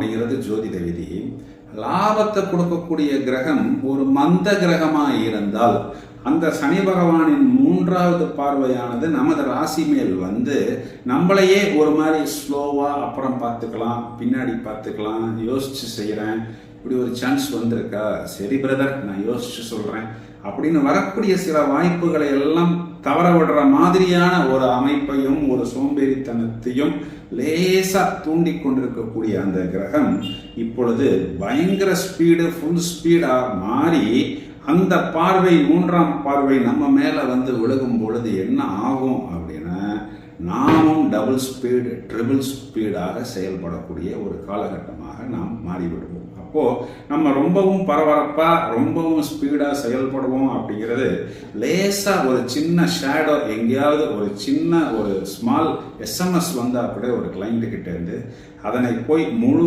அப்படிங்கிறது ஜோதிட விதி. லாபத்தை கொடுக்கக்கூடிய கிரகம் ஒரு மந்த கிரகமாக இருந்தால் அந்த சனி பகவானின் மூன்றாவது பார்வையானது நமது ராசி மேல் வந்து நம்மளையே ஒரு மாதிரி ஸ்லோவா அப்புறம் பார்த்துக்கலாம் பின்னாடி பார்த்துக்கலாம் யோசிச்சு செய்கிறேன் இப்படி ஒரு சான்ஸ் வந்திருக்கா? சரி பிரதர் நான் யோசிச்சு சொல்றேன். அப்படின்னு வரக்கூடிய சில வாய்ப்புகளை எல்லாம் தவற விடுற மாதிரியான ஒரு அமைப்பையும் ஒரு சோம்பேறித்தனத்தையும் லேசா தூண்டி கொண்டிருக்கக்கூடிய அந்த கிரகம் இப்பொழுது பயங்கர ஸ்பீடு ஃபுல் ஸ்பீடா மாறி அந்த பார்வை மூன்றாம் பார்வை நம்ம மேல வந்து விழுகும் பொழுது என்ன ஆகும் அப்படின்னா நாமும் டபுள் ஸ்பீடு ட்ரிபிள் ஸ்பீடாக செயல்படக்கூடிய ஒரு காலகட்டமாக நாம் மாறிவிடுவோம். அப்போது நம்ம ரொம்பவும் பரபரப்பாக ரொம்பவும் ஸ்பீடாக செயல்படுவோம் அப்படிங்கிறது லேசாக ஒரு சின்ன ஷேடோ எங்கேயாவது ஒரு சின்ன ஒரு ஸ்மால் எஸ்எம்எஸ் வந்தால் கூட ஒரு கிளைண்ட்டுக்கிட்டேருந்து இருந்து அதனை போய் முழு